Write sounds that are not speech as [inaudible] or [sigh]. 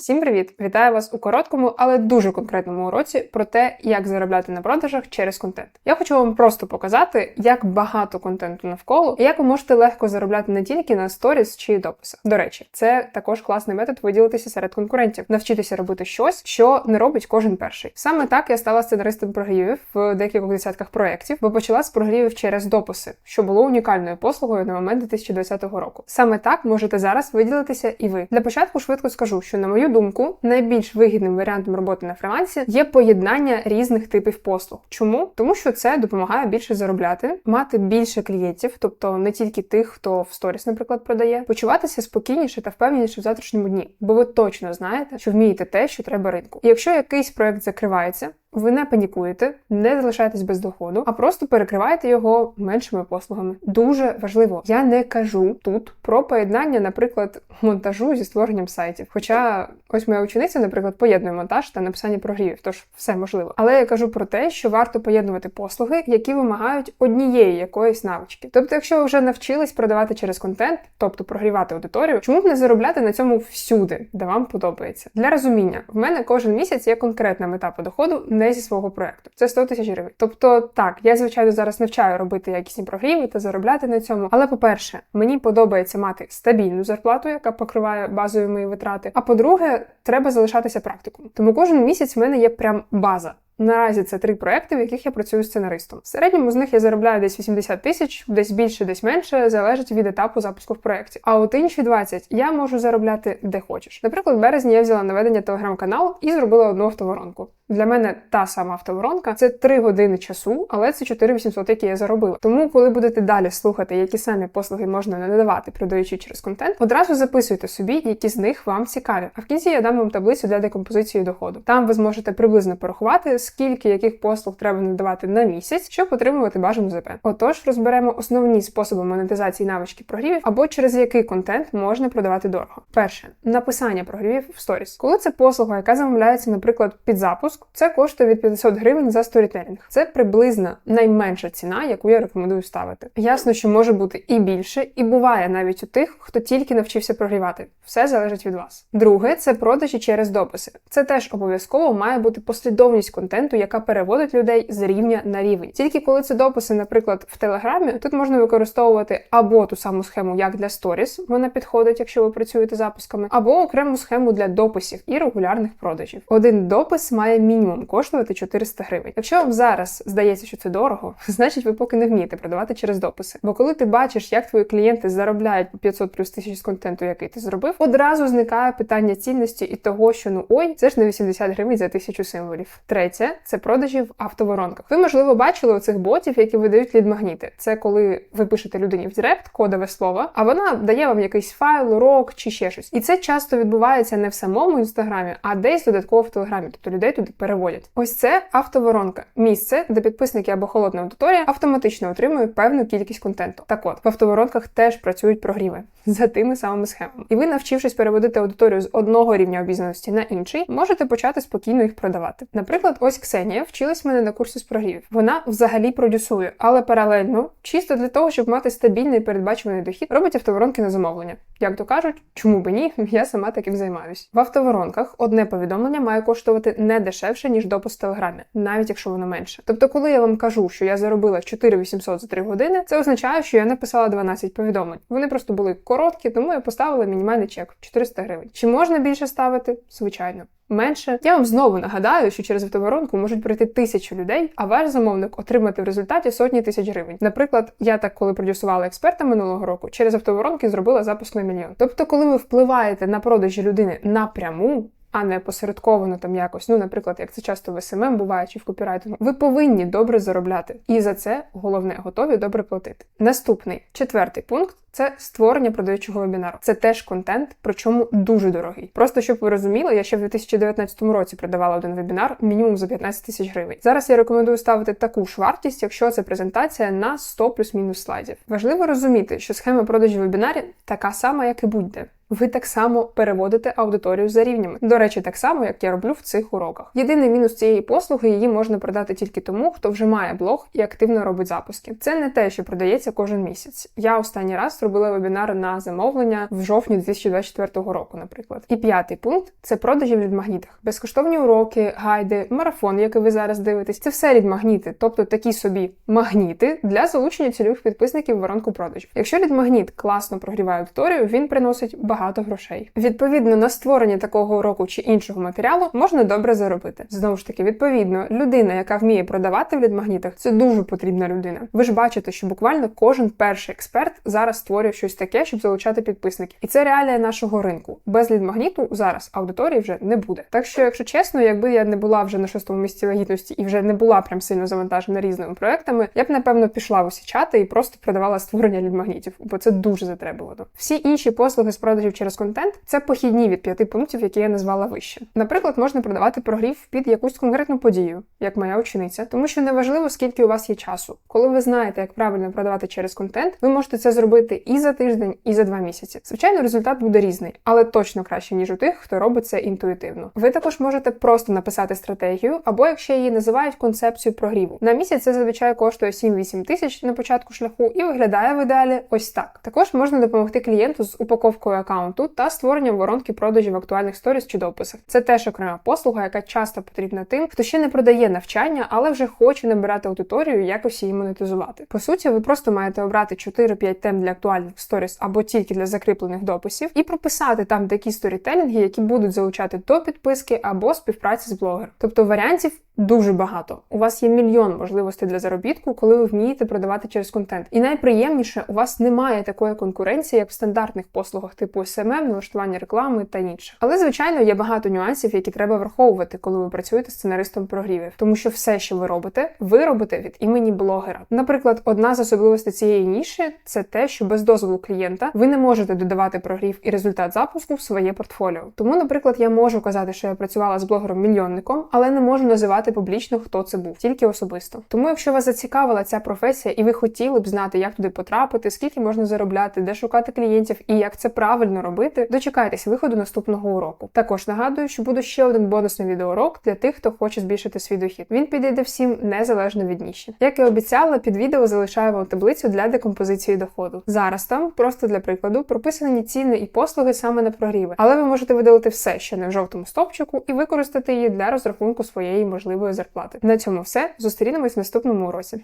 Всім привіт! Вітаю вас у короткому, але дуже конкретному уроці про те, як заробляти на продажах через контент. Я хочу вам просто показати, як багато контенту навколо, і як ви можете легко заробляти не тільки на сторіс чи дописах. До речі, це також класний метод виділитися серед конкурентів, навчитися робити щось, що не робить кожен перший. Саме так я стала сценаристом прогрівів в декількох десятках проєктів, бо почала з прогрівів через дописи, що було унікальною послугою на момент 2020 року. Саме так можете зараз виділитися і ви. Для початку швидко скажу, що на мою думку, найбільш вигідним варіантом роботи на фрилансі є поєднання різних типів послуг. Чому? Тому що це допомагає більше заробляти, мати більше клієнтів, тобто не тільки тих, хто в сторіс, наприклад, продає, почуватися спокійніше та впевненіше в завтрашньому дні, бо ви точно знаєте, що вмієте те, що треба ринку. І якщо якийсь проект закривається, ви не панікуєте, не залишаєтесь без доходу, а просто перекриваєте його меншими послугами. Дуже важливо. Я не кажу тут про поєднання, наприклад, монтажу зі створенням сайтів. Хоча ось моя учениця, наприклад, поєднує монтаж та написання прогрівів, тож все можливо. Але я кажу про те, що варто поєднувати послуги, які вимагають однієї якоїсь навички. Тобто, якщо ви вже навчились продавати через контент, тобто прогрівати аудиторію, чому б не заробляти на цьому всюди, де вам подобається? Для розуміння, в мене кожен місяць є конкретна мета по доходу не зі свого проекту. Це 100 тисяч гривень. Тобто, так, я звичайно зараз навчаю робити якісні прогріви та заробляти на цьому. Але по-перше, мені подобається мати стабільну зарплату, яка покриває базові мої витрати. А по-друге, треба залишатися практиком. Тому кожен місяць в мене є прям база. Наразі це три проекти, в яких я працюю сценаристом. В середньому з них я заробляю десь 80 тисяч, десь більше, десь менше, залежить від етапу запуску в проєкті. А от інші 20 я можу заробляти де хочеш. Наприклад, в березні я взяла наведення телеграм-каналу і зробила одну автоворонку. Для мене та сама автоворонка це 3 години часу, але це 4800, які я заробила. Тому, коли будете далі слухати, які самі послуги можна надавати, продаючи через контент, одразу записуйте собі, які з них вам цікаві. А в кінці я дам вам таблицю для декомпозиції доходу. Там ви зможете приблизно порахувати, скільки яких послуг треба надавати на місяць, щоб отримувати бажану ЗП. Отож, розберемо основні способи монетизації навички прогрівів або через який контент можна продавати дорого. Перше написання прогрівів в сторіс. Коли це послуга, яка замовляється, наприклад, під запуск, це коштує від 500 гривень за сторітелінг. Це приблизно найменша ціна, яку я рекомендую ставити. Ясно, що може бути і більше, і буває навіть у тих, хто тільки навчився прогрівати. Все залежить від вас. Друге це продажі через дописи. Це теж обов'язково має бути послідовність контенту, яка переводить людей з рівня на рівень. Тільки коли це дописи, наприклад, в телеграмі, тут можна використовувати або ту саму схему, як для сторіс, вона підходить, якщо ви працюєте запусками, або окрему схему для дописів і регулярних продажів. Один допис має мінімум коштувати 400 гривень. Якщо вам зараз здається, що це дорого, [laughs] значить ви поки не вмієте продавати через дописи. Бо коли ти бачиш, як твої клієнти заробляють по 500 плюс тисяч з контенту, який ти зробив, одразу зникає питання цінності і того, що ну ой, це ж не 80 гривень за тисячу символів. Третє це продажі в автоворонках. Ви, можливо, бачили оцих ботів, які видають лід-магніти. Це коли ви пишете людині в Директ кодове слово, а вона дає вам якийсь файл, урок чи ще щось. І це часто відбувається не в самому інстаграмі, а десь додатково в телеграмі. Тобто людей туди переводять. Ось це автоворонка, місце, де підписники або холодна аудиторія автоматично отримують певну кількість контенту. Так от в автоворонках теж працюють прогріви [laughs] за тими самими схемами. І ви, навчившись переводити аудиторію з одного рівня обізнаності на інший, можете почати спокійно їх продавати. Наприклад, ось Ксенія вчилась мене на курсі з прогрівів. Вона взагалі продюсує, але паралельно, чисто для того, щоб мати стабільний передбачуваний дохід, робить автоворонки на замовлення. Як то кажуть, чому би ні? [laughs] Я сама таким займаюсь. В автоворонках одне повідомлення має коштувати не дешевше, ніж допис в телеграмі, навіть якщо воно менше. Тобто, коли я вам кажу, що я заробила 4800 за 3 години, це означає, що я написала 12 повідомлень. Вони просто були короткі, тому я поставила мінімальний чек 400 гривень. Чи можна більше ставити? Звичайно. Менше я вам знову нагадаю, що через автоворонку можуть пройти тисячу людей, а ваш замовник отримати в результаті сотні тисяч гривень. Наприклад, я так, коли продюсувала експерта минулого року, через автоворонки зробила запуск на мільйон. Тобто, коли ви впливаєте на продажі людини напряму. А не посередковано там якось, ну, наприклад, як це часто в СММ буває чи в копірайтингу, ви повинні добре заробляти. І за це головне готові добре платити. Наступний четвертий пункт це створення продаючого вебінару. Це теж контент, причому дуже дорогий. Просто щоб ви розуміли, я ще в 2019 році продавала один вебінар мінімум за 15 тисяч гривень. Зараз я рекомендую ставити таку ж вартість, якщо це презентація на 100 плюс-мінус слайдів. Важливо розуміти, що схема продажу вебінарів така сама, як і будь-де. Ви так само переводите аудиторію за рівнями. До речі, так само, як я роблю в цих уроках. Єдиний мінус цієї послуги її можна продати тільки тому, хто вже має блог і активно робить запуски. Це не те, що продається кожен місяць. Я останній раз робила вебінар на замовлення в жовтні 2024 року, наприклад. І п'ятий пункт це продажі в лідмагнітах. Безкоштовні уроки, гайди, марафон, який ви зараз дивитесь. Це все лідмагніти, тобто такі собі магніти для залучення цільових підписників в воронку продажів. Якщо лідмагніт класно прогріває аудиторію, він приносить багато грошей. Відповідно на створення такого уроку чи іншого матеріалу можна добре заробити. Знову ж таки, відповідно, людина, яка вміє продавати в лідмагнітах, це дуже потрібна людина. Ви ж бачите, що буквально кожен перший експерт зараз створює щось таке, щоб залучати підписників. І це реалія нашого ринку. Без лідмагніту зараз аудиторії вже не буде. Так що, якщо чесно, якби я не була вже на шостому місці вагітності і вже не була прям сильно завантажена різними проектами, я б напевно пішла в усі чати і просто продавала створення лідмагнітів, бо це дуже затребувано. Всі інші послуги з продажів через контент це похідні від п'яти пунктів, які я назвала вище. Наприклад, можна продавати прогрів під якусь конкретну подію, як моя учениця, тому що неважливо, скільки у вас є часу. Коли ви знаєте, як правильно продавати через контент, ви можете це зробити і за тиждень, і за два місяці. Звичайно, результат буде різний, але точно краще ніж у тих, хто робить це інтуїтивно. Ви також можете просто написати стратегію, або якщо її називають концепцію прогріву. На місяць це зазвичай коштує 7-8 тисяч на початку шляху і виглядає в ідеалі ось так. Також можна допомогти клієнту з упаковкою аккаунту та створенням воронки продажів актуальних сторіс чи дописах. Це теж окрема послуга, яка часто потрібна тим, хто ще не продає навчання, але вже хоче набирати аудиторію якось її монетизувати. По суті, ви просто маєте обрати 4-5 тем для актуальних сторіс або тільки для закріплених дописів, і прописати там такі сторітелінги, які будуть залучати до підписки або співпраці з блогером. Тобто варіантів дуже багато. У вас є мільйон можливостей для заробітку, коли ви вмієте продавати через контент. І найприємніше, у вас немає такої конкуренції, як в стандартних послугах типу SMM, налаштування реклами та інших. Але звичайно є багато нюансів, які треба враховувати, коли ви працюєте сценаристом прогрівів, тому що все, що ви робите, ви робите від імені блогера. Наприклад, одна з особливостей цієї ніші це те, що без дозволу клієнта ви не можете додавати прогрів і результат запуску своє портфоліо. Тому, наприклад, я можу казати, що я працювала з блогером-мільйонником, але не можу називати публічно, хто це був, тільки особисто. Тому, якщо вас зацікавила ця професія, і ви хотіли б знати, як туди потрапити, скільки можна заробляти, де шукати клієнтів і як це правильно робити, дочекайтесь виходу наступного уроку. Також нагадую, що буде ще один бонусний відеоурок для тих, хто хоче збільшити свій дохід. Він підійде всім незалежно від ніші. Як і обіцяла, під відео залишаю вам таблицю для декомпозиції доходу. Зараз там, просто для прикладу, прописані ціни і послуги саме на прогріви, але ви можете видалити все, що не в жовтому стовпчику, і використати її для розрахунку своєї можливої зарплати. На цьому все. Зустрінемось в наступному уроці.